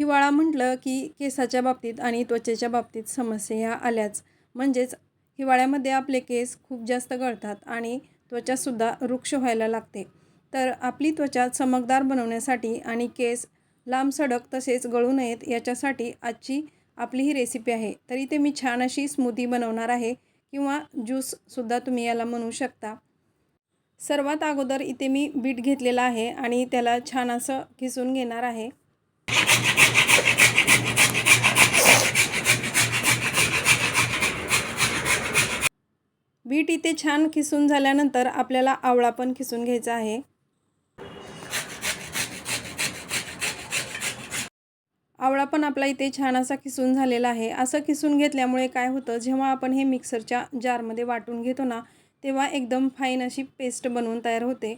हिवाळा म्हटलं की केसाच्या बाबतीत आणि त्वचेच्या बाबतीत समस्या ह्या आल्याच. म्हणजेच हिवाळ्यामध्ये आपले केस खूप जास्त गळतात आणि त्वचासुद्धा वृक्ष व्हायला लागते. तर आपली त्वचा चमकदार बनवण्यासाठी आणि केस लांब सडक तसेच गळू नयेत याच्यासाठी आजची आपली ही रेसिपी आहे. तर इथे मी छान अशी स्मूदी बनवणार आहे किंवा ज्यूससुद्धा तुम्ही याला म्हणू शकता. सर्वात अगोदर इथे मी बीट घेतलेला आहे आणि त्याला छान असं खिसून घेणार आहे. बीट इथे छान खिसून झाल्यानंतर आपल्याला आवळा पण खिसून घ्यायचा आहे. आवळा पण आपला इथे छान असा खिसून झालेला आहे. असं खिसून घेतल्यामुळे काय होतं जेव्हा आपण हे मिक्सरच्या जारमध्ये वाटून घेतो ना तेव्हा एकदम फाईन अशी पेस्ट बनवून तयार होते.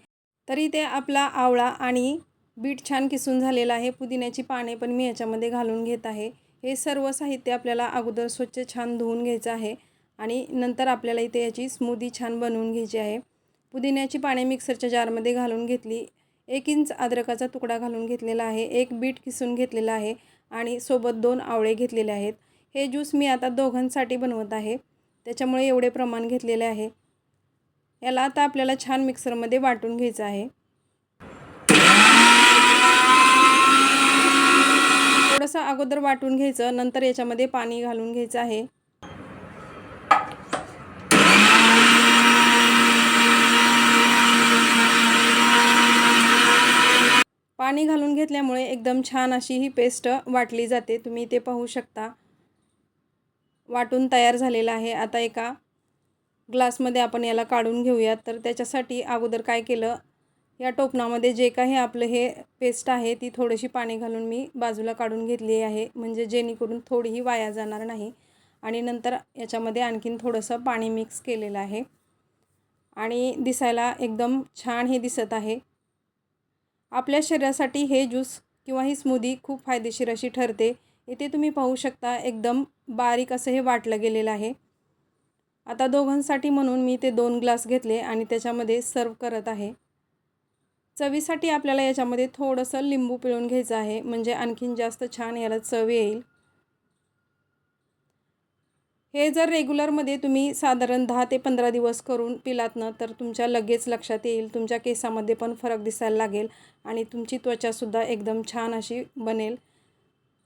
तरी ते आपला आवळा आणि बीट छान किसून झालेला आहे. पुदिन्याची पाने पण मी याच्यामध्ये घालून घेत आहे. हे सर्व साहित्य आपल्याला अगोदर स्वच्छ छान धुवून घ्यायचं आहे आणि नंतर आपल्याला इथे याची स्मूदी छान बनवून घ्यायची आहे. पुदिन्याची पाने मिक्सरच्या जारमध्ये घालून घेतली. एक इंच अद्रकाचा तुकडा घालून घेतलेला आहे. एक बीट किसून घेतलेला आहे आणि सोबत दोन आवळे घेतलेले आहेत. हे ज्यूस मी आता दोघांसाठी बनवत आहे. त्याच्यामुळे एवढे प्रमाण घेतलेले आहे. याला आता आपल्याला छान मिक्सरमध्ये वाटून घ्यायचं आहे. अगोदर वाटून घ्यायचं नंतर याच्यामध्ये पाणी घालून घ्यायचं आहे. पाणी घालून घेतल्यामुळे एकदम छान अशी ही पेस्ट वाटली जाते. तुम्ही ते पाहू शकता. वाटून तयार झालेलं आहे. आता एका ग्लासमध्ये आपण याला काढून घेऊयात. तर त्याच्यासाठी अगोदर काय केलं या टोपणामध्ये जे काही आपलं हे पेस्ट आहे ती थोडीशी पाणी घालून मी बाजूला काढून घेतली आहे. म्हणजे जेणेकरून थोडीही वाया जाणार नाही. आणि नंतर याच्यामध्ये आणखीन थोडंसं पाणी मिक्स केलेलं आहे. आणि दिसायला एकदम छान हे दिसत आहे. आपल्या शरीरासाठी हे ज्यूस किंवा ही स्मूदी खूप फायदेशीर अशी ठरते. इथे तुम्ही पाहू शकता एकदम बारीक असं हे वाटलं गेलेलं आहे. आता दोघांसाठी म्हणून मी ते दोन ग्लास घेतले आणि त्याच्यामध्ये सर्व करत आहे. चवीसाठी आपल्याला याच्यामध्ये थोडंसं लिंबू पिळून घ्यायचं आहे. म्हणजे आणखीन जास्त छान याला चव येईल. हे जर रेग्युलरमध्ये तुम्ही साधारण दहा ते पंधरा दिवस करून पिलात ना तर तुमच्या लगेच लक्षात येईल. तुमच्या केसामध्ये पण फरक दिसायला लागेल आणि तुमची त्वचासुद्धा एकदम छान अशी बनेल.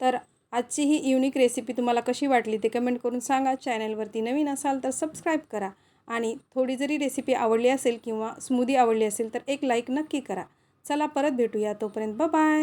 तर आजची ही युनिक रेसिपी तुम्हाला कशी वाटली ते कमेंट करून सांगा. चॅनलवरती नवीन असाल तर सबस्क्राईब करा. आणि थोडी जरी रेसिपी आवडली असेल किंवा स्मूदी आवडली असेल तर एक लाईक नक्की करा. चला परत भेटूया तोपर्यंत. बाय